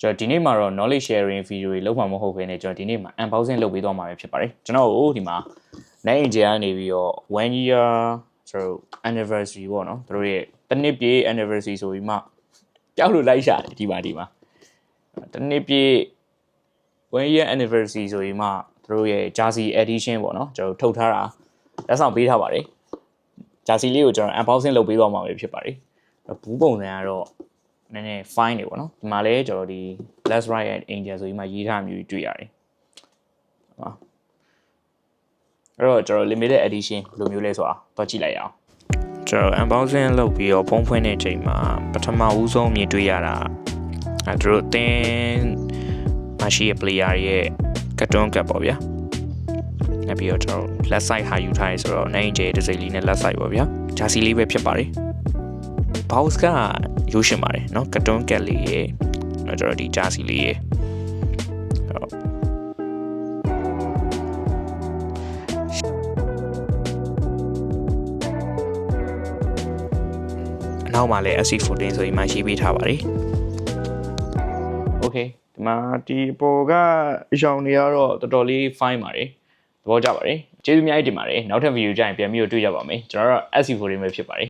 ကျွန်တော်ဒီနေ့မှာတော့ knowledge sharing video တွေလုပ်မှာမဟုတ်ဘဲねကျွန်တော်ဒီနေ့မှာ unboxing လုပ်ပေးသွားမှာပဲဖြစ်ပါတယ်ကျွန်တော်တို့ဒီမှာ net engine ကနေပြီးတော့1 year ဆိုတော့ anniversary ပေါ့နော်သူတို့ရဲ့တစ်နှစ်ပြည့် anniversary ဆိုပြီးမှကြောက်လို့လိုက်ရှာတယ်ဒီမှာဒီမှာတစ်နှစ်ပြည့်1 year anniversary ဆိုပြီးမှသူတို့ရဲ့ jersey edition ပေါ့နော်ကျွန်တော်ထုတ်ထားတာလက်ဆောင်ပေးထားပါတယ် jersey လေးကိုကျွန်တော် unboxing လုပ်ပေးသွားမှာပဲဖြစ်ပါတယ်ဘူးပုံစံကတော့ နည်းနည်း fine နေပေါ့နော်ဒီမှာလည်းကျွန်တော်ဒီ less right and angel ဆိုပြီးမှရေးထားမျိုးတွေ့ရတယ်ဟုတ်ပါအဲ့တော့ကျွန်တော် limited edition လိုမျိုးလဲဆိုတာတော့ကြည့်လိုက်ရအောင်ကျွန်တော် unboxing လုပ်ပြီးတော့ဖုံးဖွင့်တဲ့အချိန်မှာပထမဦးဆုံးမြင်တွေ့ရတာအဲသူတို့အတင်းမရှိရဲ့ player ရဲ့ကတ်တွန်းကတ်ပေါ့ဗျာနောက်ပြီးတော့ကျွန်တော် left side ဟာယူထားရဲဆိုတော့ angel တစ်စိမ့်လေးနဲ့ left side ပေါ့ဗျာ jersey လေးပဲဖြစ်ပါတယ် box ကရိုးရှင်ပါတယ်เนาะကတွန်းကက်လေးရေတော့ကျွန်တော်ဒီဂျာစီလေးရေဟုတ်အနောက်မှာလည်း SC14 ဆိုပြီးမှရေးပေးထားပါတယ် Okay ဒီမှာဒီအပေါ်ကအရောင်တွေကတော့တော်တော်လေး fine ပါတယ်သဘောကျပါတယ်ကျေးဇူးအများကြီးတင်ပါတယ်နောက်ထပ်ဗီဒီယိုကြရင်ပြန်ပြီးတော့တွေ့ကြပါမယ်ကျွန်တော်တို့ SC14 ပဲဖြစ်ပါတယ်